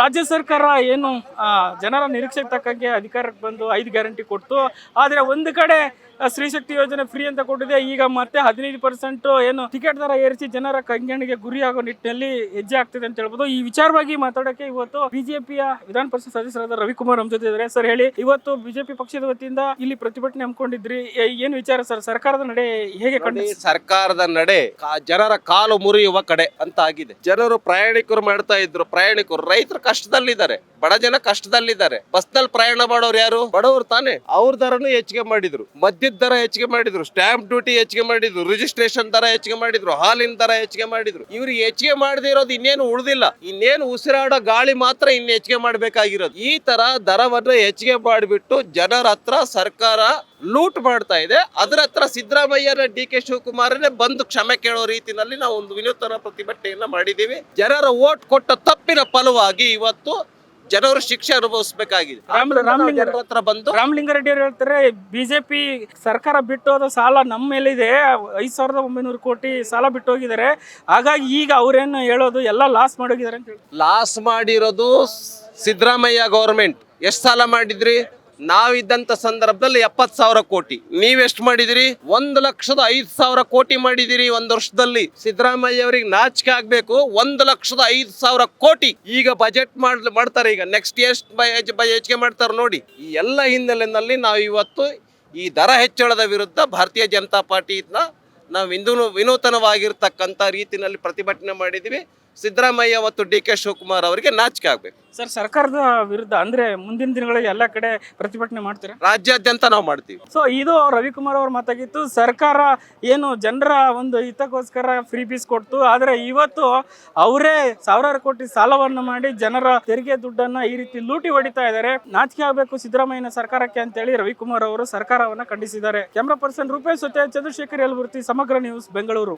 ರಾಜ್ಯ ಸರ್ಕಾರ ಏನು ಜನರ ನಿರೀಕ್ಷೆಗೆ ತಕ್ಕಂಗೆ ಅಧಿಕಾರಕ್ಕೆ ಬಂದು ಐದು ಗ್ಯಾರಂಟಿ ಕೊಡ್ತು. ಆದರೆ ಒಂದು ಕಡೆ ಸ್ತ್ರೀ ಸ್ತ್ರೀಶಕ್ತಿ ಯೋಜನೆ ಫ್ರೀ ಅಂತ ಕೊಟ್ಟಿದೆ. ಈಗ ಮತ್ತೆ ಹದಿನೈದು ಪರ್ಸೆಂಟ್ ಏನು ಟಿಕೆಟ್ ದರ ಏರಿಸಿ ಜನರ ಕಂಗಣಿಗೆ ಗುರಿಯಾಗೋ ನಿಟ್ಟಿನಲ್ಲಿ ಹೆಜ್ಜೆ ಆಗ್ತಿದೆ ಅಂತ ಹೇಳ್ಬೋದು. ಈ ವಿಚಾರವಾಗಿ ಮಾತಾಡೋಕೆ ಇವತ್ತು ಬಿಜೆಪಿಯ ವಿಧಾನ ಪರಿಷತ್ ಸದಸ್ಯರಾದ ರವಿಕುಮಾರ್ ನಮ್ಮ ಜೊತೆ ಇದ್ದಾರೆ. ಸರ್ ಹೇಳಿ ಇವತ್ತು ಬಿಜೆಪಿ ಪಕ್ಷದ ವತಿಯಿಂದ ಇಲ್ಲಿ ಪ್ರತಿಭಟನೆ ಹಮ್ಮಿಕೊಂಡಿದ್ರಿ. ಏನು ವಿಚಾರ ಸರ್? ಸರ್ಕಾರದ ನಡೆ ಹೇಗೆ ಕಂಡು ಸರ್ಕಾರದ ನಡೆ ಜನರ ಕಾಲು ಮುರಿಯುವ ಕಡೆ ಅಂತ ಆಗಿದೆ ಜನರು ಪ್ರಯಾಣಿಕರು ಮಾಡ್ತಾ ಇದ್ರು. ಪ್ರಯಾಣಿಕರು ರೈತರು ಕಷ್ಟದಲ್ಲಿದ್ದಾರೆ. ಬಡ ಜನ ಕಷ್ಟದಲ್ಲಿದ್ದಾರೆ. ಬಸ್ನಲ್ಲಿ ಪ್ರಯಾಣ ಮಾಡೋರು ಯಾರು? ಬಡವರು ತಾನೆ. ಅವ್ರ ದರನು ಹೆಚ್ಚಿಗೆ ಮಾಡಿದ್ರು. ಮದ್ಯದ ದರ ಹೆಚ್ಚಿಗೆ ಮಾಡಿದ್ರು. ಸ್ಟಾಂಪ್ ಡ್ಯೂಟಿ ಹೆಚ್ಚಿಗೆ ಮಾಡಿದ್ರು. ರಿಜಿಸ್ಟ್ರೇಷನ್ ದರ ಹೆಚ್ಚಿಗೆ ಮಾಡಿದ್ರು. ಹಾಲಿನ ದರ ಹೆಚ್ಚಿಗೆ ಮಾಡಿದ್ರು. ಇವ್ರು ಹೆಚ್ಚಿಗೆ ಮಾಡದೇ ಇರೋದು ಇನ್ನೇನು ಉಳಿದಿಲ್ಲ. ಇನ್ನೇನು ಉಸಿರಾಡೋ ಗಾಳಿ ಮಾತ್ರ ಇನ್ನು ಹೆಚ್ಚಿಗೆ ಮಾಡ್ಬೇಕಾಗಿರೋದು. ಈ ತರ ದರವನ್ನು ಹೆಚ್ಚಿಗೆ ಮಾಡಿಬಿಟ್ಟು ಜನರ ಹತ್ರ ಸರ್ಕಾರ ಲೂಟ್ ಮಾಡ್ತಾ ಇದೆ. ಅದರ ಹತ್ರ ಸಿದ್ದರಾಮಯ್ಯನ ಡಿ ಕೆ ಶಿವಕುಮಾರನೇ ಬಂದು ಕ್ಷಮೆ ಕೇಳೋ ರೀತಿಯಲ್ಲಿ ನಾವು ಒಂದು ವಿನೂತನ ಪ್ರತಿಭಟನೆಯನ್ನ ಮಾಡಿದ್ದೀವಿ. ಜನರ ಓಟ್ ಕೊಟ್ಟ ತಪ್ಪಿನ ಫಲವಾಗಿ ಇವತ್ತು ಜನರು ಶಿಕ್ಷೆ ಅನುಭವಿಸಬೇಕಾಗಿದೆ. ರಾಮ್- ರಾಮಲಿಂಗ- ಹತ್ರ ಬಂದು ರಾಮಲಿಂಗಾರೆಡ್ಡಿ ಅವರು ಹೇಳ್ತಾರೆ ಬಿಜೆಪಿ ಸರ್ಕಾರ ಬಿಟ್ಟು ಹೋದ ಸಾಲ ನಮ್ಮ ಮೇಲಿದೆ. ಐದ್ ಸಾವಿರದ ಒಂಬೈನೂರು ಕೋಟಿ ಸಾಲ ಬಿಟ್ಟು ಹೋಗಿದ್ದಾರೆ. ಹಾಗಾಗಿ ಈಗ ಅವ್ರೇನು ಹೇಳೋದು ಎಲ್ಲ ಲಾಸ್ ಮಾಡೋಗಿದ್ದಾರೆ ಅಂತ ಹೇಳಿ ಲಾಸ್ ಮಾಡಿರೋದು ಸಿದ್ದರಾಮಯ್ಯ ಗೌರ್ಮೆಂಟ್ ಎಷ್ಟು ಸಾಲ ಮಾಡಿದ್ರಿ? ನಾವಿದ್ದಂತ ಸಂದರ್ಭದಲ್ಲಿ ಎಪ್ಪತ್ತು ಸಾವಿರ ಕೋಟಿ. ನೀವೆಷ್ಟು ಮಾಡಿದಿರಿ? ಒಂದು ಲಕ್ಷದ ಐದು ಸಾವಿರ ಕೋಟಿ ಮಾಡಿದಿರಿ ಒಂದು ವರ್ಷದಲ್ಲಿ. ಸಿದ್ದರಾಮಯ್ಯ ಅವರಿಗೆ ನಾಚಿಕೆ ಆಗ್ಬೇಕು. ಒಂದು ಲಕ್ಷದ ಐದು ಸಾವಿರ ಕೋಟಿ. ಈಗ ಬಜೆಟ್ ಮಾಡ್ ಮಾಡ್ತಾರೆ ಈಗ. ನೆಕ್ಸ್ಟ್ ಎಷ್ಟು ಹೆಚ್ಚಿಗೆ ಮಾಡ್ತಾರೆ ನೋಡಿ. ಈ ಎಲ್ಲ ಹಿನ್ನೆಲೆಯಲ್ಲಿ ನಾವು ಇವತ್ತು ಈ ದರ ಹೆಚ್ಚಳದ ವಿರುದ್ಧ ಭಾರತೀಯ ಜನತಾ ಪಾರ್ಟಿನ ನಾವು ಇಂದು ವಿನೂತನವಾಗಿರ್ತಕ್ಕಂಥ ರೀತಿಯಲ್ಲಿ ಪ್ರತಿಭಟನೆ ಮಾಡಿದ್ವಿ ಸಿದ್ದರಾಮಯ್ಯ ಮತ್ತು ಡಿ ಕೆ ಶಿವಕುಮಾರ್ ಅವರಿಗೆ ನಾಚಿಕೆ ಆಗಬೇಕು. ಸರ್ ಸರ್ಕಾರದ ವಿರುದ್ಧ ಅಂದ್ರೆ ಮುಂದಿನ ದಿನಗಳಲ್ಲಿ ಎಲ್ಲ ಕಡೆ ಪ್ರತಿಭಟನೆ ಮಾಡ್ತೀರಾ? ರಾಜ್ಯಾದ್ಯಂತ ನಾವು ಮಾಡ್ತೀವಿ. ಸೊ ಇದು ರವಿಕುಮಾರ್ ಅವ್ರ ಮಾತಾಗಿತ್ತು. ಸರ್ಕಾರ ಏನು ಜನರ ಒಂದು ಹಿತಕ್ಕೋಸ್ಕರ ಫ್ರೀ ಫೀಸ್ ಕೊಡ್ತು. ಆದರೆ ಇವತ್ತು ಅವರೇ ಸಾವಿರಾರು ಕೋಟಿ ಸಾಲವನ್ನು ಮಾಡಿ ಜನರ ತೆರಿಗೆ ದುಡ್ಡನ್ನ ಈ ರೀತಿ ಲೂಟಿ ಹೊಡಿತಾ ಇದ್ದಾರೆ. ನಾಚಿಕೆ ಆಗಬೇಕು ಸಿದ್ದರಾಮಯ್ಯನ ಸರ್ಕಾರಕ್ಕೆ ಅಂತೇಳಿ ರವಿಕುಮಾರ್ ಅವರು ಸರ್ಕಾರವನ್ನ ಖಂಡಿಸಿದ್ದಾರೆ. ಕ್ಯಾಮ್ರಾ ಪರ್ಸನ್ ರೂಪೇಶ್ ಜೊತೆ ಚಂದ್ರಶೇಖರ್ ಯಲಬುರ್ತಿ ಸಮಗ್ರ ನ್ಯೂಸ್ ಬೆಂಗಳೂರು.